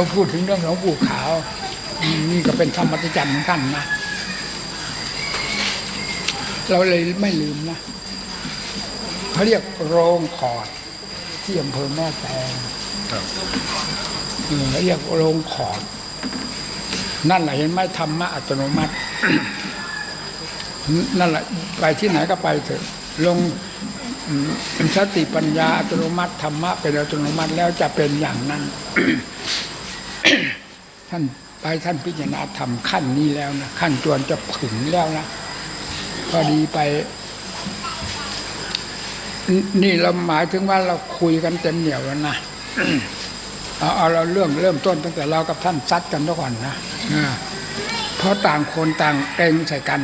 ก็พูดถึงเรื่องหลวงปู่ขาวอืมนี่ก็เป็นธรรมจัจรรย์ของท่านนะ เราเลยไม่ลืมนะเขาเรียกโรงขอด ที่อำเภอแม่แตงครับเออเขาเรียกโรงขอด นั่นแหละเห็นไหมธรรมะอัตโนมัติ นั่นแหละไปที่ไหนก็ไปเถอะ ลงอืมสติปัญญาอัตโนมัติธรรมะเป็นอัตโนมัติแล้วจะเป็นอย่างนั้น ท่านไปท่านพิจารณาธรรมขั้นนี้แล้วนะขั้นจวนจะถึงแล้วนะพอดีไปนี่เราหมายถึงว่าเราคุยกันเต็มเหนียวแล้วนะเอาเอาเราเรื่องเริ่มต้นตั้งแต่เรากับท่านซัดกันทุกวันนะเพราะต่างคนต่างเกรงใส่กัน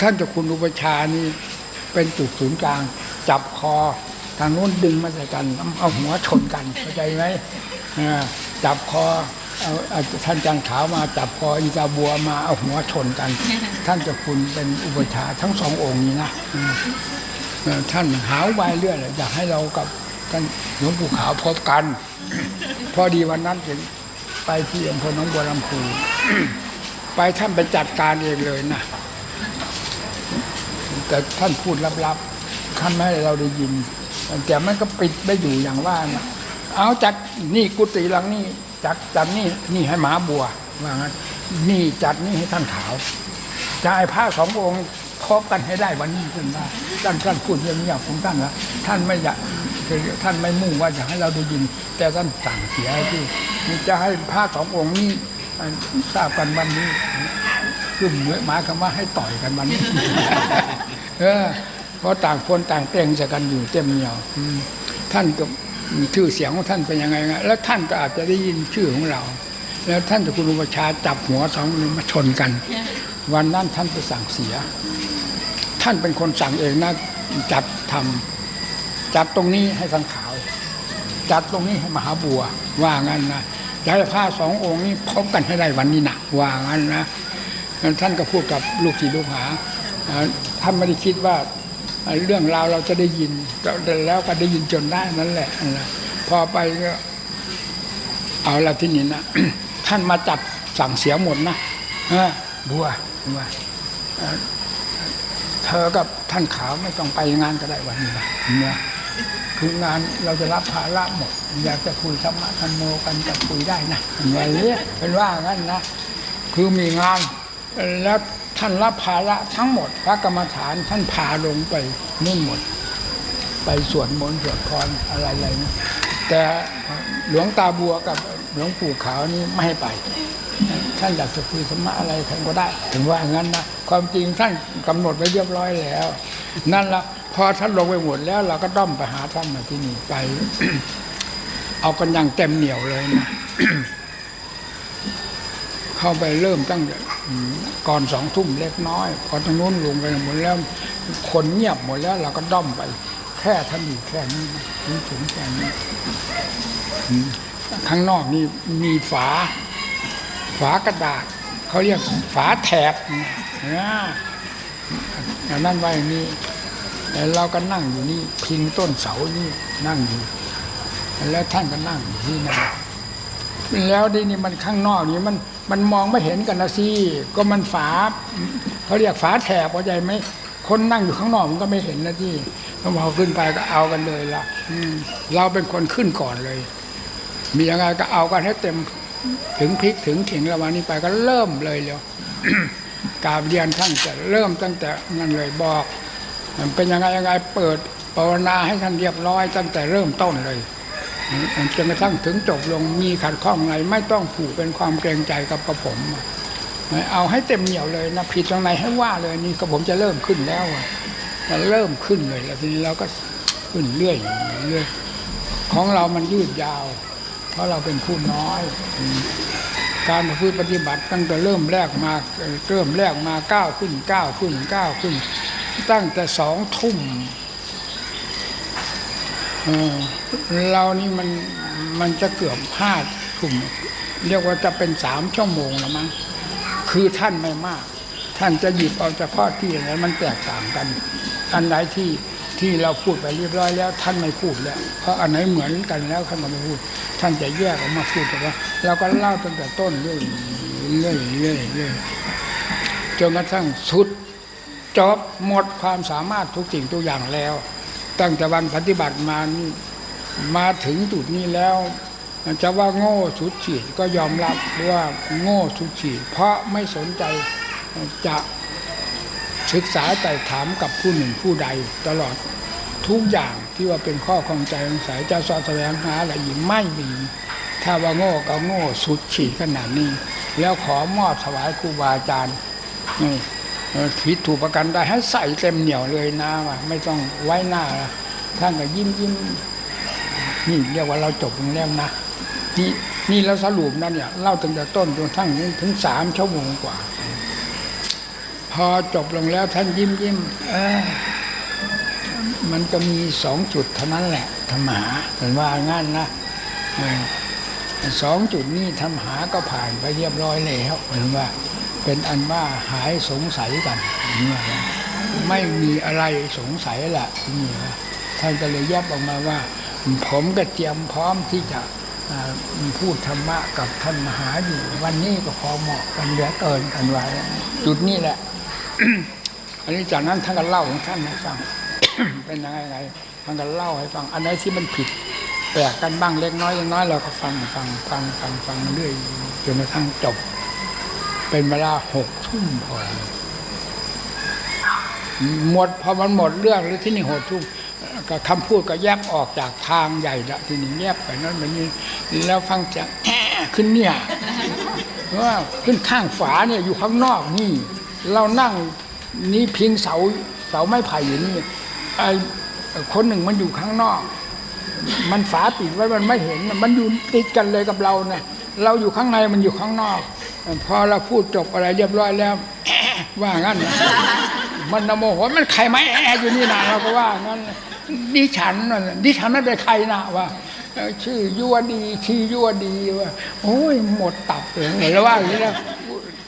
ท่านเจ้าคุณอุปชานี่เป็นจุดศูนย์กลาง จับคอทางโน้นดึงมาใส่กัน เอาหัวชนกันเข้าใจไหมจับคอ เอาเอาท่านจังขาวมาจับคออีตาบัวมาเอาหัวชนกัน ท่านเจ้าคุณเป็นอุปชฌาย์ทั้งสององค์นี้นะอืมเอ่อท่านหาวายเรื่อยเลยอยากให้เรากับท่านหลวงปู่ขาวพบกัน พอดีวันนั้นถึงไปที่อำเภอหนองบัวลำพูไปท่านไปจัดการเองเลยนะแต่ท่านพูดลับๆท่านไม่ให้เราได้ยินแต่มันก็ปิดไม่อยู่อย่างว่านะเอาจัดนี่กุฏิหลังนี่ จัดจัดนี่นี่ให้หมาบัวว่างั้นนี่จัดนี่ให้ท่านขาวจะไอ้ผ้าสององค์พบกันให้ได้วันนี้ท่านว่าท่านท่านพูดเรื่องนี้ของท่านนะท่านไม่อยากคือท่านไม่มุ่งว่าอยากให้เราได้ยิน แต่ท่านสั่งเสียที่จะให้ผ้าสององค์นี้ทราบกันวันนี้คือหมายคำว่าให้ต่อยกันวันนี้ เออ เพราะต่างคนต่างเปล่งใส่กันอยู่เต็มเหนียวท่านก็ ชื่อเสียงของท่านเป็นยังไงไงแล้วท่านก็อาจจะได้ยินชื่อของเรา แล้วท่านจะคุณอุปชฌาย์จับหัวสองคนมาชนกัน วันนั้นท่านไปสั่งเสีย ท่านเป็นคนสั่งเองนะจัดทำจัดตรงนี้ให้สังขาว จัดตรงนี้ให้มหาบัว ว่างั้นนะจะให้ผ้าสององค์นี้พบกันให้ได้วันนี้นะว่างั้นนะท่านก็พูดกับลูกศิษย์ลูกหาเอ่อท่านไม่ได้คิดว่า เรื่องราวเราจะได้ยินแล้วก็ได้ยินจนได้นั่นแหละพอไปก็เอาละที่นี่นะท่านมาจับสั่งเสียหมดนะบัวบัวเธอกับท่านขาวไม่ต้องไปงานก็ได้วันนี้นะคืองานเราจะรับภาระหมด อยากจะคุยธรรมะธรรมโมกันจะคุยได้นะอย่างนี้เป็นว่างั้นนะคือมีงานแล้ว ท่านรับภาระทั้งหมด พระกรรมฐานท่านพาลงไปนู่นหมด ไปสวดมนต์สวดพรอะไรอะไรนะแต่หลวงตาบัวกับหลวงปู่ขาวนี่ไม่ให้ไปท่านอยากจะคุยธรรมะอะไรท่านก็ได้ ถึงว่างั้นนะความจริงท่านกำหนดไว้เรียบร้อยแล้ว นั่นละพอท่านลงไปหมดแล้ว เราก็ต้องไปหาท่านมาที่นี่ไป เอากันอย่างเต็มเหนียวเลยนะเข้าไปเริ่มตั้งแต่อืม ก่อนสองทุ่มเล็กน้อยพอตรงนู้นลงไปหมดแล้วคนเงียบหมดแล้วเราก็ด้อมไป แค่ท่านอยู่แค่นี้ถึงถึงแค่นี้ข้างนอกนี่มีฝา ฝากระดาษเขาเรียกฝาแถบนะอันนั้นไว้อย่างนี้แต่เราก็นั่งอยู่นี่พิงต้นเสานี่นั่งอยู่แล้วท่านก็นั่งอยู่ที่นั่นแล้วดีนี่มันข้างนอกนี่มัน มันมองไม่เห็นกันนะสิก็มันฝาเขาเรียกฝาแถบเข้าใจไหมคนนั่งอยู่ข้างนอกมันก็ไม่เห็นนะที่พอเราขึ้นไปก็เอากันเลยละอืมเราเป็นคนขึ้นก่อนเลย มียังไงก็เอากันให้เต็มถึงพริกถึงขิงระหวันนี้ไปก็เริ่มเลยเร็วกาบเรียนท่านจะเริ่มตั้งแต่นั้นเลยบอก มันเป็นยังไงยังไงเปิดภาวนาให้ท่านเรียบร้อยตั้งแต่เริ่มต้นเลย จนกระทั่งถึงจบลงมีขัดข้องอะไรไม่ต้องผูกเป็นความเกรงใจกับกระผมเอาให้เต็มเหนียวเลยนะผิดตรงไหนให้ว่าเลยนี่กระผมจะเริ่มขึ้นแล้วอะมันเริ่มขึ้นเลยแล้วทีนี้เราก็ขึ้นเรื่อยเรื่อยของเรามันยืดยาว เพราะเราเป็นผู้น้อย การพฤติปฏิบัติตั้งแต่เริ่มแรกมาเริ่มแรกมาก้าวขึ้นก้าวขึ้นก้าวขึ้น ตั้งแต่สองทุ่ม เออเรานี่มันมันจะเกือบห้าดทุ่มเรียกว่าจะเป็นสามชั่วโมงแล้วมั้งคือท่านไม่มาก ท่านจะหยิบเอาเฉพาะที่อะไรมันแตกต่างกันอันไหนที่ที่เราพูดไปเรียบร้อยแล้ว ท่านไม่พูดแล้ว เพราะอันไหนเหมือนกันแล้วท่านก็ไม่พูด ท่านจะแยกออกมาพูดแต่ว่าเราก็เล่าตั้งแต่ต้นเรื่อยเรื่อยเรื่อยเรื่อยจนกระทั่งสุดจบหมดความสามารถทุกสิ่งทุกอย่างแล้ว ตั้งแต่วันปฏิบัติมานี่มาถึงจุดนี้แล้วจะว่าโง่สุดขีดก็ยอมรับว่าโง่สุดขีดเพราะไม่สนใจจะศึกษาแต่ถามกับผู้หนึ่งผู้ใดตลอดทุกอย่างที่ว่าเป็นข้อของใจสงสัยจะสอบแสวงหาอะไรอีกไม่มีถ้าว่าโง่ก็โง่สุดขีดขนาดนี้ แล้วขอมอบถวายครูบาอาจารย์นี่ ผิดถูกประกันได้ให้ใส่เต็มเหนียวเลยนะว่าไม่ต้องไว้หน้าท่านก็ยิ้มยิ้มนี่เรียกว่าเราจบลงแล้วนะนี่นี่เราสรุปนั่นเนี่ยเล่าตั้งแต่ต้นจนทั้งนี้ถึงสามชั่วโมงกว่า พอจบลงแล้วท่านยิ้มยิ้มเออมันก็มีสองจุดเท่านั้นแหละธรรมหาเห็นว่างั้นนะสองจุดนี้ธรรมหาก็ผ่านไปเรียบร้อยแล้วเห็นว่า เป็นอันว่าหายสงสัยกันไม่มีอะไรสงสัยละนี่ว่าท่านก็เลยแยบออกมาว่า ผมก็เตรียมพร้อมที่จะพูดธรรมะกับท่านมหาอยู่ วันนี้ก็พอเหมาะกันเหลือเกินกันไว้จุดนี้แหละ อันนี้จากนั้นท่านก็เล่าของท่านให้ฟัง เป็นยังไงไงท่านก็เล่าให้ฟัง อันไหนที่มันผิดแปลกกันบ้างเล็กน้อยเล็กน้อยเราก็ฟังฟังฟังฟังฟังเรื่อยจนกระทั่งจบ เป็นเวลาหกทุ่มพอหมดพอมันหมดเรื่องหรือที่นี่หกทุ่มก็คำพูดก็แยบออกจากทางใหญ่ละทีนี้แยบไปนั้นแบบนี้แล้วฟังเสียงแอะขึ้นเนี่ยว่าขึ้นข้างฝาเนี่ยอยู่ข้างนอกนี่ เรานั่งนี่พิงเสาเสาไม้ไผ่อยู่นี่ไอ้คนหนึ่งมันอยู่ข้างนอก มันฝาปิดไว้มันไม่เห็นมันอยู่ติดกันเลยกับเราเนี่ยเราอยู่ข้างในมันอยู่ข้างนอก พอเราพูดจบอะไรเรียบร้อยแล้ว ว่างั้น มันนโมโหมันใครไหมแอะอยู่นี่นะเราก็ว่างั้นดิฉันน่ะดิฉันไม่นเป็นใครนะว่าชื่อยั่วดีชื่อยั่วดีว่าโอ้ยหมดตับเลยเห็นแล้วว่าอย่างนี้นะ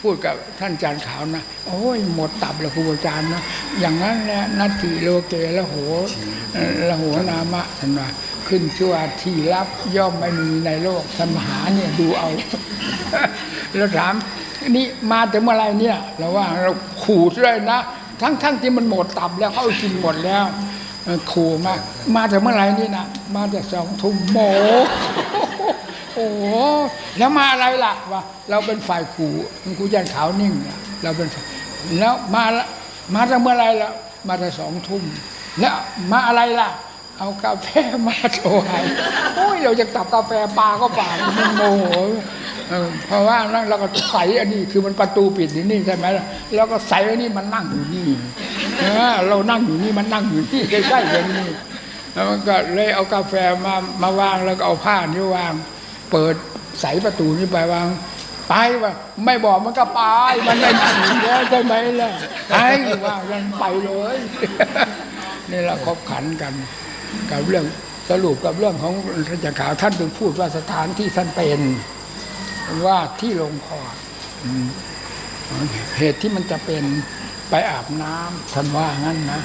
พูดกับท่านอาจารย์ขาวนะ โอ้ยหมดตับเลยครูอาจารย์นะ อย่างนั้นแหละนัตถิโลเกละโหละโหนามะท่านว่า ขึ้นชั่วที่รับย่อมไม่มีในโลกท่านมหาเนี่ยดูเอาแล้วถามนี่มาถึงเมื่อไรเนี่ย เราว่าเราขู่เลยนะทั้งทั้งที่มันหมดตับแล้วเขากินหมดแล้วขู่มากมาถึงเมื่อไรนี่นะมาจากสองทุ่มโมโอ้โหแล้วมาอะไรล่ะวะเราเป็นฝ่ายขู่ครูยันขาวนิ่งเราเป็นแล้วมามาจากเมื่อไรละมาจากสองทุ่มแล้วมาอะไรล่ะ เอากาแฟมาโชว์ให้โอ้ยเราจะตับกาแฟปลาก็ปลามันโมโหเออเพราะว่านั่งเราก็ใส่อันนี้คือมันประตูปิดอยู่นี่ใช่ไหมล่ะแล้วก็ใส่อันนี้มันนั่งอยู่นี่เออเรานั่งอยู่นี่มันนั่งอยู่นี่ใกล้ๆกันนี่แล้วมันก็เลยเอากาแฟมามาวางแล้วก็เอาผ้านี้วาง เปิดใส่ประตูนี้ไปวางไปว่าไม่บอกมันก็ไปมันได้นั่งอยู่แล้วใช่ไหมล่ะไปว่ากันไปเลยนี่เราคบขันกัน กับเรื่องสรุปกับเรื่องของท่านจักาวท่านถึงพูดว่าสถานที่ท่านเป็นว่าที่ลงคอเหตุที่มันจะเป็นไปอาบน้ำท่านว่างั้นนะ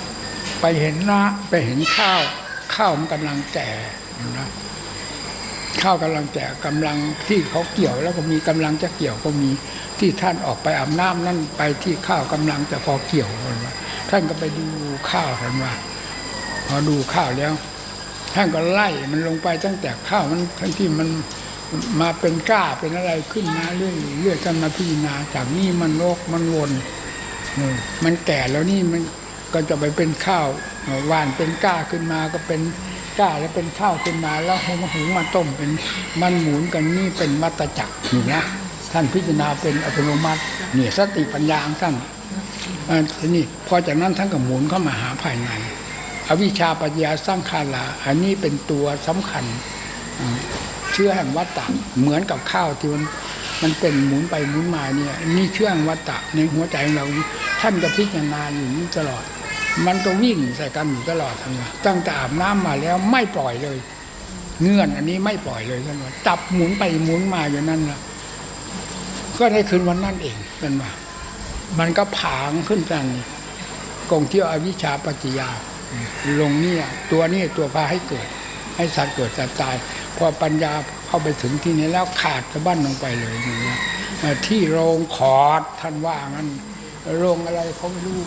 ไปเห็นนะไปเห็นข้าว ข้าวมันกำลังแก่นะข้าวกำลังแก่กำลังที่เขาเกี่ยวแล้วก็มีกำลังจะเกี่ยวก็มีที่ท่านออกไปอาบน้ำนั่นไปที่ข้าวกำลังจะพอเกี่ยวท่านว่าท่านก็ไปดูข้าวท่านว่า พอดูข้าวแล้วท่านก็ไล่มันลงไปตั้งแต่ข้าวมันทั้งที่มันมาเป็นก้าเป็นอะไรขึ้นมาเรื่อยเรื่อยจนมาพิจารณาจากนี่มันโลกมันวนมันแก่แล้วนี่มันก็จะไปเป็นข้าวหว่านเป็นก้าขึ้นมาก็เป็นก้าแล้วเป็นข้าวขึ้นมาแล้วหุงหุงมาต้มเป็นมันหมุนกันนี่เป็นมัตตจักรนี่นะท่านพิจารณาเป็นอัตโนมัติเนี่ยสติปัญญาของท่านอ่าทีนี้พอจากนั้นท่านก็หมุนเข้ามาหาภายใน อวิชชาปัญญาสร้างคาลา อันนี้เป็นตัวสำคัญเชื่อแห่งวัตตะเหมือนกับข้าวที่มันมันเป็นหมุนไปหมุนมาเนี่ย นี่เชื่อแห่งวัตตะในหัวใจของเราท่านก็พิจารณาอยู่นี่ตลอด มันก็วิ่งใส่กันอยู่ตลอดทั้งวันตั้งแต่อาบน้ำมาแล้วไม่ปล่อยเลย เงื่อนอันนี้ไม่ปล่อยเลยท่านว่าจับหมุนไปหมุนมาอยู่นั่นละก็ในคืนวันนั้นเองท่านว่ามันก็ผางขึ้นกันกองเที่ยวอวิชชาปัจจยา ลงนี่ตัวนี้ตัวพาให้เกิด ให้สัตว์เกิดสัตว์ตาย พอปัญญาเข้าไปถึงที่นี้แล้วขาดสะบั้นลงไปเลยอย่างเงี้ยที่โรงขอดท่านว่างั้นโรงอะไรเขาไม่รู้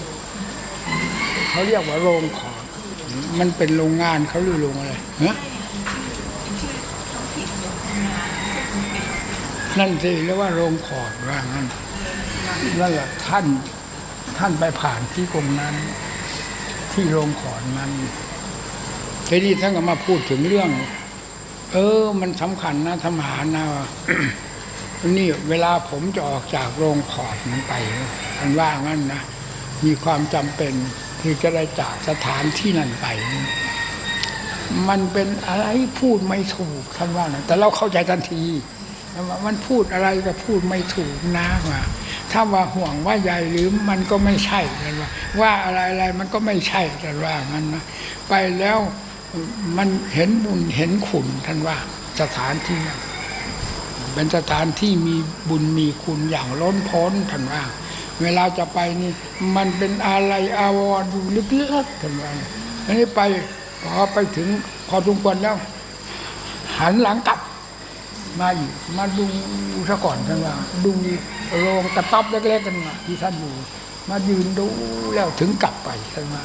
เขาเรียกว่าโรงขอดมันเป็นโรงงานเขาหรือโรงอะไรฮะนั่นสิเรียกว่าโรงขอดว่างั้นแหละท่านท่านไปผ่านที่ตรงนั้น ที่โรงขอดนั้นทีนี้ท่านก็มาพูดถึงเรื่อง เออ มันสำคัญนะทหารนะนี่เวลาผมจะออกจากโรงขอดนั้นไปท่านว่างั้นนะมีความจำเป็นที่จะได้จากสถานที่นั้นไป มันเป็นอะไรพูดไม่ถูกท่านว่านะแต่เราเข้าใจทันทีว่ามันพูดอะไรก็พูดไม่ถูกนะว่า ถ้าว่าห่วงว่าใหญ่หรือมันก็ไม่ใช่ท่านว่า ว่าอะไรอะไรมันก็ไม่ใช่ท่านว่างั้นนะไปแล้วมันเห็นบุญเห็นขุนท่านว่า สถานที่นั้นเป็นสถานที่มีบุญมีคุณอย่างล้นพ้นท่านว่า เวลาจะไปนี่มันเป็นอะไรอาวรอยู่ลึกๆท่านว่าอันนี้ไปพอไปถึงพอทุกคนแล้ว หันหลังกลับ มาอีกมาดูซะก่อนท่านว่าดูโรงกระต๊อบเล็กๆกันมาที่ท่านอยู่ มายืนดูแล้วถึงกลับไปท่านว่า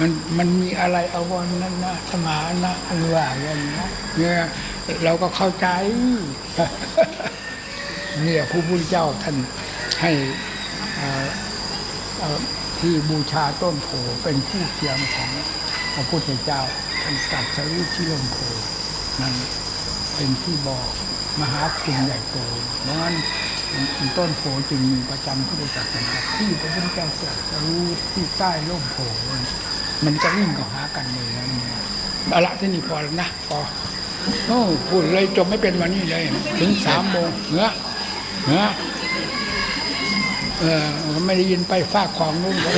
มันมันมีอะไรอาวรณ์นั่นนะสมานะอันว่าอย่างนี้เนี่ยเราก็เข้าใจเนี่ยผู้พุทธเจ้าท่านให้อ่อเอ่อที่บูชาต้นโพเป็นผู้เทียมของพระพุทธเจ้าท่านตัดสรู้ที่ลมโพนั้นเป็นที่บอก มหาคุณใหญ่โตเพราะฉะนั้นต้นโพจึงมีประจำพุทธศาสนาที่พระพุทธเจ้าตรัสรู้ที่ใต้ร่มโพมันจะวิ่งเข้าหากันเลยนะเอาละที่นี่พอแล้วนะพอโอ้พูดเลยจบไม่เป็นวันนี้เลย ถึงสามโมงเนื้อเนื้อเออไม่ได้ยินไปฟากของนู่นก็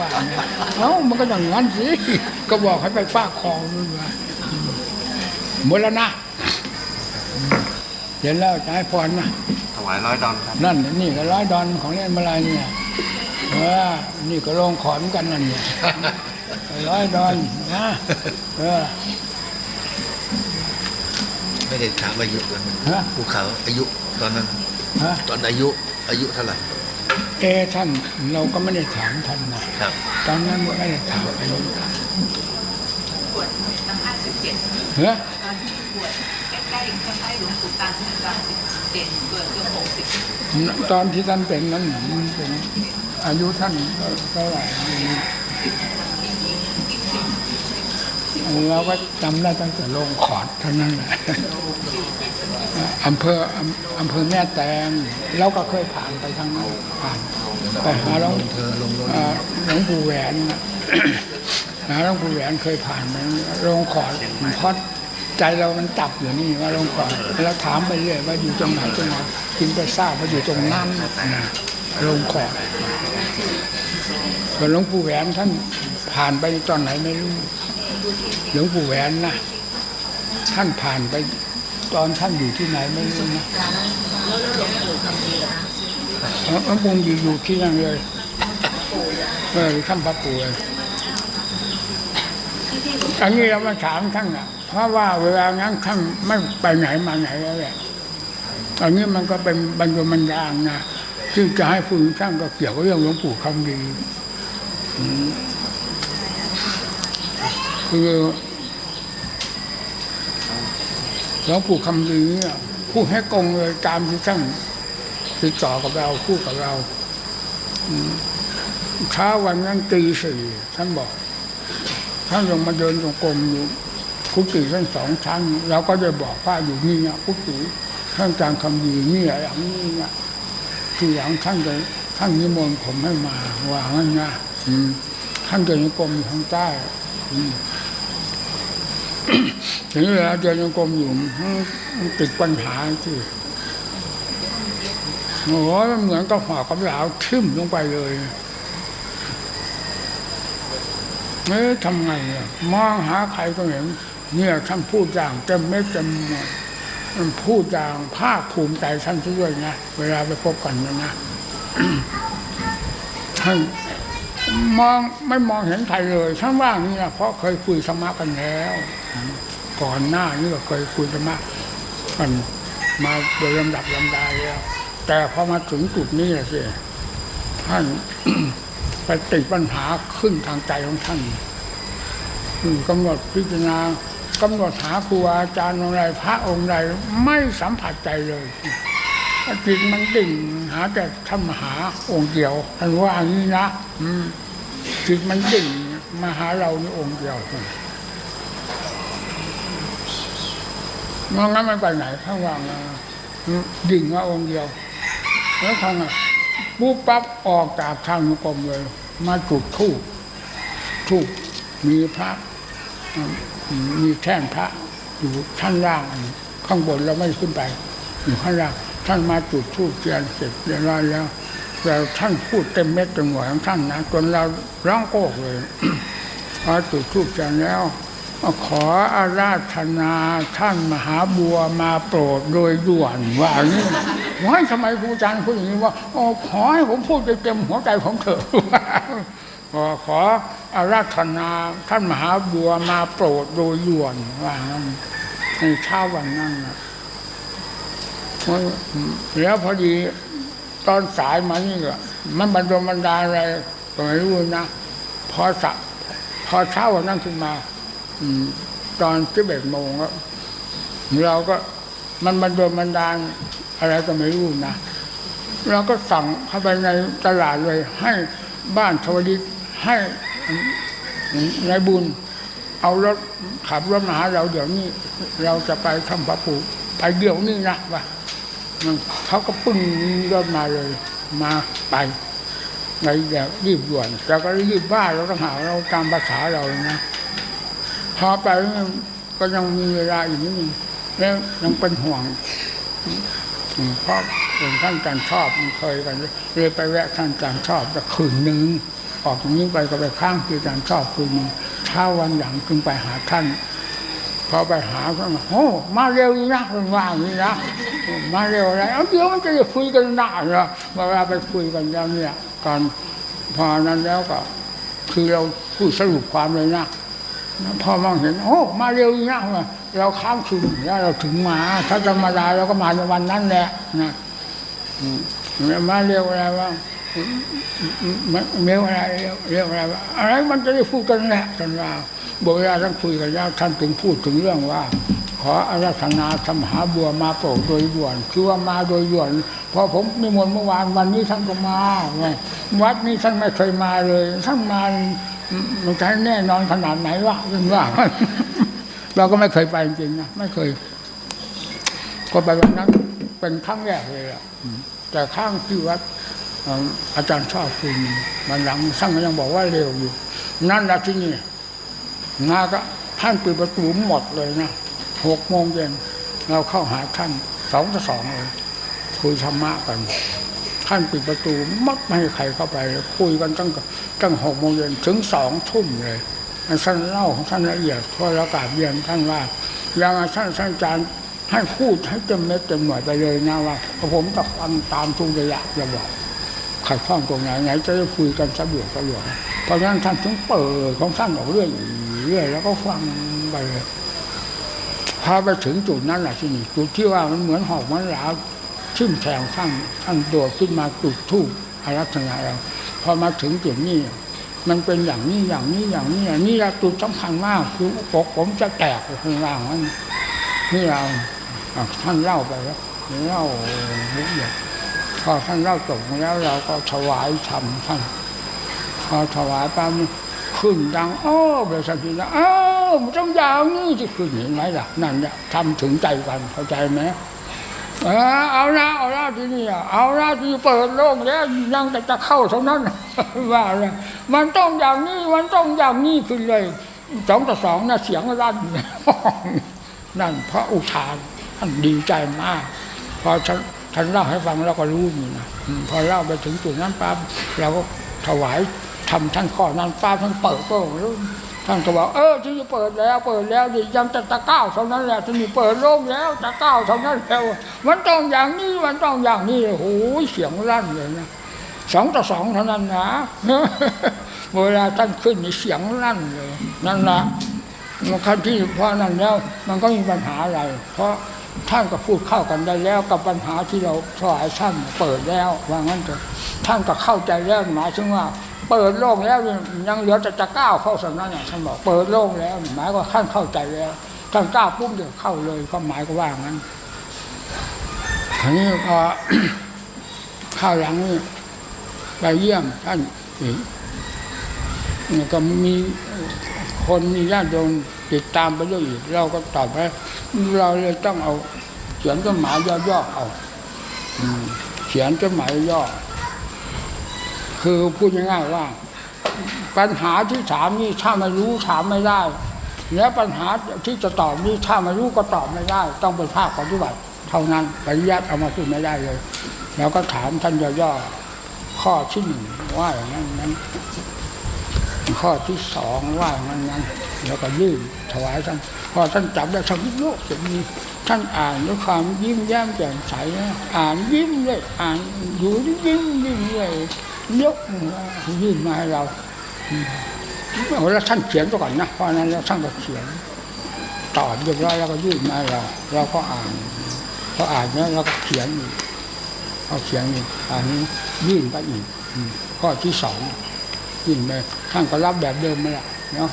ว่างเอ้ามันก็อย่างนั้นสิก็บอกให้ไปฟากของนู่นว่าหมดแล้วนะ เดี๋ยวแล้วจะให้พรนะถวายร้อยดอนครับ นั่นนี่ก็ร้อยดอนของเล่นมาลายเนี่ยเออนี่ก็ลงขอนกันนั่นเนี่ยร้อยดอนนะเออไม่ได้ถามอายุนะฮะภูเขาอายุตอนนั้นฮะตอนอายุอายุเท่าไหร่เอท่านเราก็ไม่ได้ถามท่านนะครับตอนนั้นไม่ได้ถามไปลงท่านบวชตั้งห้าสิบเจ็ดเฮ้ยตอนที่บวช ใกล้ๆใกล้หลวงปู่ตาท่านสิบเจ็ดเกิดเกือบหกสิบตอนที่ท่านเป็นนั้นมันเป็นอายุท่านเท่าไหร่เราก็จำได้ตั้งแต่ลงขอดเท่านั้นแหละอำเภออำเภอแม่แตงเราก็เคยผ่านไปทางนั้นผ่านไปหาหลวงเธอลงหลวงปู่แหวนหาหลวงปู่แหวนเคยผ่านมันลงขอดพราะ ใจเรามันจับอยู่นี่ว่าลงขอดแล้วถามไปเรื่อยว่าอยู่ตรงไหนตรงไหนจึงไปทราบว่าอยู่ตรงนั้นนะลงขอดส่วนหลวงปู่แหวนท่านผ่านไปตอนไหนไม่รู้ หลวงปู่แหวนนะท่านผ่านไปตอนท่านอยู่ที่ไหนไม่รู้นะหลวงปู่อยู่อยู่ที่นั่นเลยเออท่านพระปู่เลยอันนี้เรามาถามท่านอะ เพราะว่าเวลางั้นท่านไม่ไปไหนมาไหนแล้วแหละอันนี้มันก็เป็นบรรยบรรยางนะซึ่งจะให้พูดถึงท่านก็เกี่ยวกับเรื่องหลวงปู่คำดีคือหลวงปู่คำดีเนี่ยพูดให้กงเลยตามที่ท่านติดต่อกับเราพูดกับเราเช้าวันนั้นตีสี่ท่านบอก ท่านลงมาเดินตรงกรมอยู่ กุฏิท่านสองชั้นเราก็จะบอกว่าอยู่นี่นะกุฏิท่านจางคำดีนี่หลังนี้นะที่หลังท่านจะท่านนิมนต์ผมให้มาว่างั้นนะอืมท่านเดินจงกรมอยู่ทางใต้อืมถึงเวลาเดินจงกรมอยู่มันติดปัญหาที่โอ้โหมันเหมือนกับหอกกับเหลาทิ่มลงไปเลยเอ๊ะทำไงอะมองหาใครก็เห็น เนี่ยท่านพูดอย่างเต็มเม็ดเต็มหมดมันพูดอย่างภาคภูมิใจท่านด้วยนะเวลาไปพบกันนะนะท่านมองไม่มองเห็นใครเลยท่านว่าอย่างนี่นะเพราะเคยคุยสมะกันแล้ว ก่อนหน้านี้ก็เคยคุยสมะกันมาโดยลำดับลำดาแล้ว แต่พอมาถึงจุดนี้สิท่านไปติดปัญหาขึ้นทางใจของท่านกำหนดพิจารณา กำหนดหาครูอาจารย์องค์ใดพระองค์ใดไม่สัมผัสใจเลยจิตมันดิ่งหาแต่ท่านมหาองค์เดียวท่านว่าอย่างนี้นะจิตมันดิ่งมาหาเราในองค์เดียวมองงั้นมันไปไหนข้างว่างดิ่งมาองค์เดียว แล้วทางอะปุ๊บปั๊บออกจากทางกรมเลย มาจุดทูบทูบมีพระ มีแท่นพระอยู่ชั้นล่าง ข้างบนเราไม่ขึ้นไป อยู่ข้างล่างท่านมาจุดทูบเทียนเสร็จเรียบร้อยแล้วแต่ท่านพูดเต็มเม็ดเต็มหน่วยของท่านนะจนเราร้องโกกเลยพอจุดทูบเทียนแล้วขออาราธนาท่านมหาบัวมาโปรดโดยด่วนว่าอย่างนี้ว่าทำไมครูอาจารย์พูดอย่างนี้ว่าขอให้ผมพูดเต็มหัวใจของเถอะ ขอขออาราธนาท่านมหาบัวมาโปรดโดยด่วนว่างั้นในเช้าวันนั้นนะแล้วพอดีตอนสายมานี่ก็มันบรรดลบรรดาอะไรก็ไม่รู้นะพอสัพอเช้าวันนั้นขึ้นมาตอนสิบเอ็ดโมงเราก็มันบรรดลบรรดาอะไรก็ไม่รู้นะเราก็สั่งเข้าไปในตลาดเลยให้บ้านทวดิต ให้นายบุญ เอารถขับรถมาหาเราเดี๋ยวนี้ เราจะไปทำพระปูไปเดี๋ยวนี้นะว่ามันเขาก็ปึ้งรถมาเลยมาไปในแบบรีบด่วนแต่ก็รีบบ้าเราต้องหาเราตามภาษาเราเลยนะพอไปก็ยังมีเวลาอีกนิดนึงแล้วยังเป็นห่วงเพราะท่านอาจารย์ชอบมันเคยกันเลยไปแวะท่านอาจารย์ชอบแต่คืนหนึ่ง ออกจากนี้ไปก็ไปข้างที่อาจารชอบคืนเช้าวันหลังจึงไปหาท่านพอไปหาเขาโอ้มาเร็วนี่นะเป็นว่าอย่างนี้นะมาเร็วอะไรเอาเดี๋ยวมันจะได้คุยกันหน้าเหรอเวลาไปคุยกันแล้วเนี่ยตอนพอนั้นแล้วก็ คือเราพูดสรุปความเลยนะพอมองเห็นโอ้มาเร็วอีกนะเราข้ามคืนแล้วเราถึงมา ถ้าธรรมดาเราก็มาในวันนั้นแหละนะมมาเร็วอะไรว่า เร็วอะไรเร็วเร็วอะไรวะอะไรมันจะได้พูดกันแหละท่านว่าบอกเวลาท่านคุยกันแล้วท่านถึงพูดถึงเรื่องว่า ขออาราธนาธรรมหาบัวมาโปรดโดยด่วนคือว่ามาโดยด่วนพอผมนิมนต์เมื่อวานวันนี้ท่านก็มาไงวัดนี้ท่านไม่เคยมาเลยท่านมามันจะให้แน่นอนขนาดไหนวะเรื่องว่าเราก็ไม่เคยไปจริงนะไม่เคย ก็ไปวันนั้นเป็นครั้งแรกเลยอะแต่ข้างที่วัด อาจารย์ชอบคุณมันหลังสั่งยังบอกว่าเร็วอยู่ นั่นแหละที่นี่งาก็ท่านปิดประตูหมดเลยนะหกโมงเย็นเราเข้าหาท่านสองต่อสองเลยคุยธรรมะกัน ท่านปิดประตูมัดไม่ให้ใครเข้าไป คุยกันตั้งตั้งหกโมงเย็นถึงสองทุ่มเลยท่านเล่าของท่านละเอียดเพราะเรากาบเรียนท่านว่าแล้วท่านท่านอาจารย์ให้พูดให้เต็มเม็ดเต็มหน่วยไปเลยนะว่าผมจะฟังตามทุกระยะจะบอก ขัดข้องตรงไหนไหนจะได้คุยกันสะดวกสะดวกเพราะฉะนั้นท่านถึงเปิดของท่านออกเรื่อยเรื่อยแล้วก็ฟังไปพาไปถึงจุดนั้นแหละที่นี่จุดที่ว่ามันเหมือนหอกมันหลาขึ้นแทงท่านท่านโดดขึ้นมาจุดทูบอารัธนาเราพอมาถึงจุดนี้ มันเป็นอย่างนี้อย่างนี้อย่างนี้อย่างนี้แหละจุดสำคัญมาก คือปกผมจะแตกข้างล่างนั้นนี่เราท่านเล่าไปแล้วเล่าละเอียด พอท่านเล่าจบแล้วเราก็ถวายธรรมท่านพอถวายปั๊มขึ้นดังโอ้เบสักทีนะอ้าวมันต้องยาวนี่จะขึ้นเห็นไหมล่ะนั่นเนี่ยทำถึงใจกันเข้าใจไหมเออเอาละเอาละที่นี่เอาละที่เปิดโลกแล้วยังแต่จะเข้าเท่านั้นว่าเลยมันต้องอย่างนี้มันต้องอย่างนี้ขึ้นเลยสองต่อสองนะเสียงลั่นนั่นพระอุทานท่านดีใจมากพอ ท่านเล่าให้ฟังเราก็รู้นี่นะพอเล่าไปถึงจุดนั้นปั๊บเราก็ถวายทำท่านข้อนั้นปั๊บท่านเปิดก็ท่านก็บอกเออที่นี่เปิดแล้วเปิดแล้วดิยังจะตะก้าวเท่านั้นแหละที่นี่เปิดโล่งแล้วตะก้าวเท่านั้นแล้วมันต้องอย่างนี้มันต้องอย่างนี้โอ้โหเสียงลั่นเลยนะสองต่อสองเท่านั้นนะเวลาท่านขึ้นนี่เสียงลั่นเลยนั่นละมันขั้นที่เพราะนั้นแล้ว มันก็มีปัญหาอะไร เพราะ ท่านก็พูดเข้ากันได้แล้วกับปัญหาที่เราถวายท่านเปิดแล้วว่างั้นเถอะท่านก็เข้าใจแล้วหมายถึงว่า เปิดโล่งแล้วยังเหลือแต่จะก้าวเข้าสำนักเนี่ยท่านบอกเปิดโล่งแล้ว หมายว่าท่านเข้าใจแล้วท่านก้าวปุ๊บเดี๋ยวเข้าเลยก็หมายก็ว่างั้นทีนี้พอข้าวหลังนี่ไปเยี่ยมท่านอีกนี่ก็มีคนมีญาติโยมติดตามไปด้วยอีกเราก็ตอบไป เราเลยต้องเอา เขียนจดหมายย่อๆเอาอเขียนจดหมายย่อ คือพูดง่ายๆว่า ปัญหาที่ถามนี่ถ้าไม่รู้ถามไม่ได้ แล้วปัญหาที่จะตอบนี่ถ้าไม่รู้ก็ตอบไม่ได้ ต้องเป็นภาคปฏิบัติเท่านั้นปริยัติเอามาพูดไม่ได้เลย แล้วก็ถามท่านย่อๆข้อที่หนึ่งว่าอย่างนั้นนั้น ข้อที่สองว่าอย่างนั้นนั้นแล้วก็ยื่นถวายท่านพอท่านจับได้ท่านโลกจะมีท่านอ่านด้วยความยิ้มแย้มแจ่มใสอ่านยิ้มเลยอ่านอยู่ยิ้มยิ้มเลยยกยื่นมาให้เราแล้วท่านเขียนก่อนนะเพราะนั้นแล้วท่านก็เขียนตอบเรียบร้อยแล้วก็ยื่นมาให้เราเราก็อ่านพออ่านแล้วเราก็เขียนอีกเอาเขียนอีกอันนี้ยื่นไปอีกข้อที่สอง ยิ้มเลยท่านก็รับแบบเดิมมาแหละแล้ว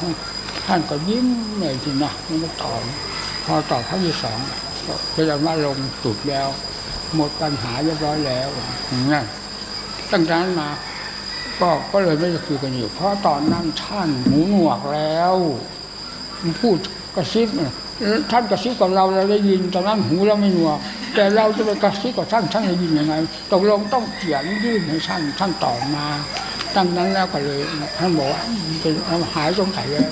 ท่านก็ยิ้มเลยทีนะมันก็ตอบพอตอบครั้งที่สองก็เป็นอันว่าลงจุดแล้ว หมดปัญหาเรียบร้อยแล้วอย่างนั้นตั้งแต่นั้นมาก็ก็เลยไม่ได้คุยกันอยู่ เพราะตอนนั้นท่านหูหนวกแล้วพูดกระซิบท่านกระซิบกับเราเราได้ยินตอนนั้นหูเราไม่หนวก แต่เราจะไปกระซิบกับท่านท่านจะยินยังไงตกลงต้องเขียนยื่นให้ท่านท่านตอบมา ตั้งนั้นแล้วก็เลยท่านบอกว่าเป็นหายสงสัยแล้ว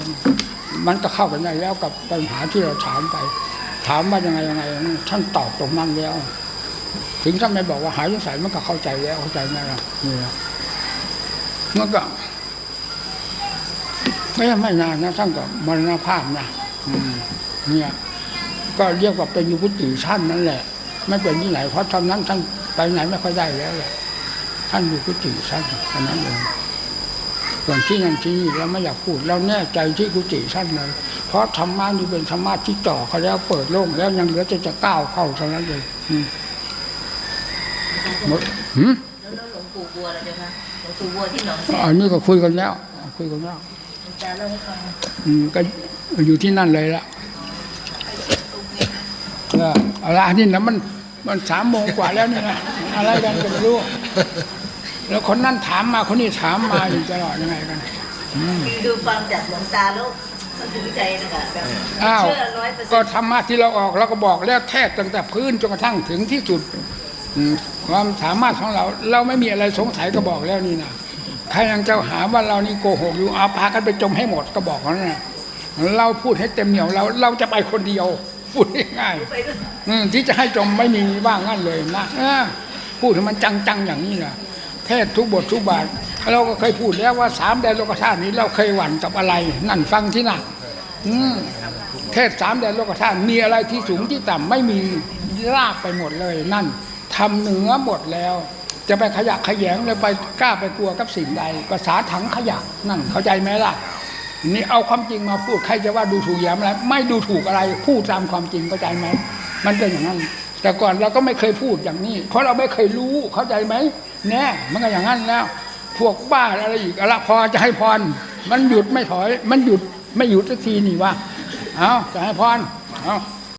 มันก็เข้ากันได้แล้วกับปัญหาที่เราถามไป ถามว่ายังไงยังไงท่านตอบตรงนั้นแล้ว ถึงท่านไม่บอกว่าหายสงสัยมันก็เข้าใจแล้วเข้าใจไหมล่ะนี่นะมันก็ไม่ไม่นานนะท่านก็มรณภาพนะเนี่ยก็เรียกว่าเป็นยุกุติท่านนั่นแหละ ไม่เป็นที่ไหนเพราะตอนนั้นท่านไปไหนไม่ค่อยได้แล้วแหละ ท่านอยู่กุฏิท่านอันนั้นเองส่วนที่นั่นที่นี่เราไม่อยากพูดเราแน่ใจที่กุฏิท่านเลย เพราะธรรมะนี่เป็นธรรมะที่ต่อเขาแล้วเปิดโล่งแล้วยังเหลือจะจะก้าวเข้าเท่านั้นเลยอืมหมดหืมแล้วแล้วหลวงปู่บัวล่ะเจ้าคะหลวงปู่บัวที่หนองแสนอันนี้ก็คุยกันแล้ว คุยกันแล้วหลวงตาเล่าให้ฟังอืมก็อยู่ที่นั่นเลยละเอออะไรอันนี้นะมันมันสามโมงกว่าแล้วนี่นะอะไรกันก็ไม่รู้ แล้วคนนั้นถามมาคนนี้ถามมาอยู่ตลอดยังไงกันคือดูฟังจากหลวงตาแล้วมันถึงใจนะคะแบบอ้าวเชื่อร้อยเปอร์เซ็ก็นต์ธรรมะที่เราออกเราก็บอกแล้วแทกตั้งแต่พื้นจนกระทั่งถึงที่สุดอืมความสามารถของเรา เราไม่มีอะไรสงสัยก็บอกแล้วนี่นะใครยังจะหาว่าเรานี่โกหกอยู่เอาพากันไปจมให้หมดก็บอกเขานะเราพูดให้เต็มเหนียวเราเราจะไปคนเดียว พูดง่ายๆไปด้วยอืมที่จะให้จมไม่มีว่างั้นเลยนะเออ พูดให้มันจังๆอย่างนี้นะเทศทุกบททุกบาทเราก็เคยพูดแล้วว่าสามแดนโลกธาตุนี้เราเคยหวั่นกับอะไร นั่นฟังที่นั่นเทศสามแดนโลกธาตุมีอะไรที่สูงที่ต่ำไม่มีลากไปหมดเลย นั่นทำเหนือหมดแล้ว จะไปขยะขยงเลยไปกล้าไปกลัวกับสิ่งใด ภาษาถังขยะนั่นเข้าใจไหมล่ะนี่เอาความจริงมาพูดใครจะว่าดูถูกยามอะไรไม่ดูถูกอะไรพูดตามความจริงเข้าใจไหมมันเป็นอย่างนั้น แต่ก่อนเราก็ไม่เคยพูดอย่างนี้ เพราะเราไม่เคยรู้เข้าใจไหมแน่มันก็อย่างนั้นแล้ว พวกบ้าอะไรอีกอะไรพอจะให้พร มันหยุดไม่ถอย มันหยุดไม่หยุดสักทีนี่วะเอาจะให้พรเอา